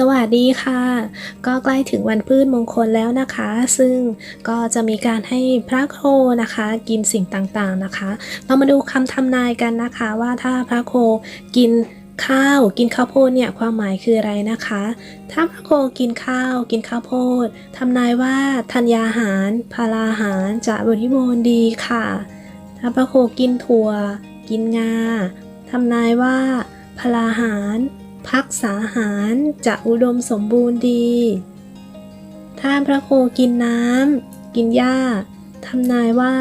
สวัสดีค่ะ ก็ใกล้ถึงวันพืชมงคลแล้วนะคะ ซึ่งก็จะมีการให้พระโคนะคะ กินสิ่งต่างๆนะคะ เรามาดูคำทำนายกันนะคะว่าถ้าพระโคกินข้าวกินข้าวโพดเนี่ยความหมายคืออะไรนะคะ ถ้าพระโคกินข้าวกินข้าวโพดทำนายว่าธัญญาหารพาราหารจะบริบูรณ์ดีค่ะ ถ้าพระโคกินถั่ว กินงาทำนายว่าพลาหาร พักษาหารจะอุดมสมบูรณ์ดีถ้าพระโคกินน้ำกินหญ้าทำนายว่า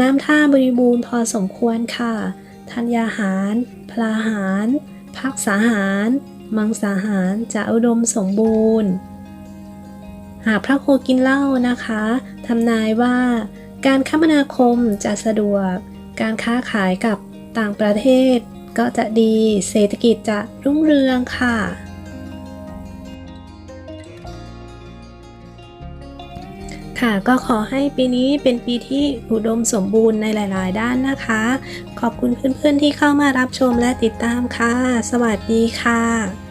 น้ำท่าบริบูรณ์พอสมควรค่ะ ธัญญาหาร พลาหาร พักษาหาร มังสาหารจะอุดมสมบูรณ์ หากพระโคกินเหล้านะคะทำนายว่า การคมนาคมจะสะดวก การค้าขายกับต่างประเทศ ก็จะดี เศรษฐกิจจะรุ่งเรืองค่ะ ค่ะก็ขอให้ปีนี้เป็นปีที่อุดมสมบูรณ์ในหลาย ๆ ด้านนะคะ ขอบคุณเพื่อน ๆ ที่เข้ามารับชมและติดตามค่ะ สวัสดีค่ะ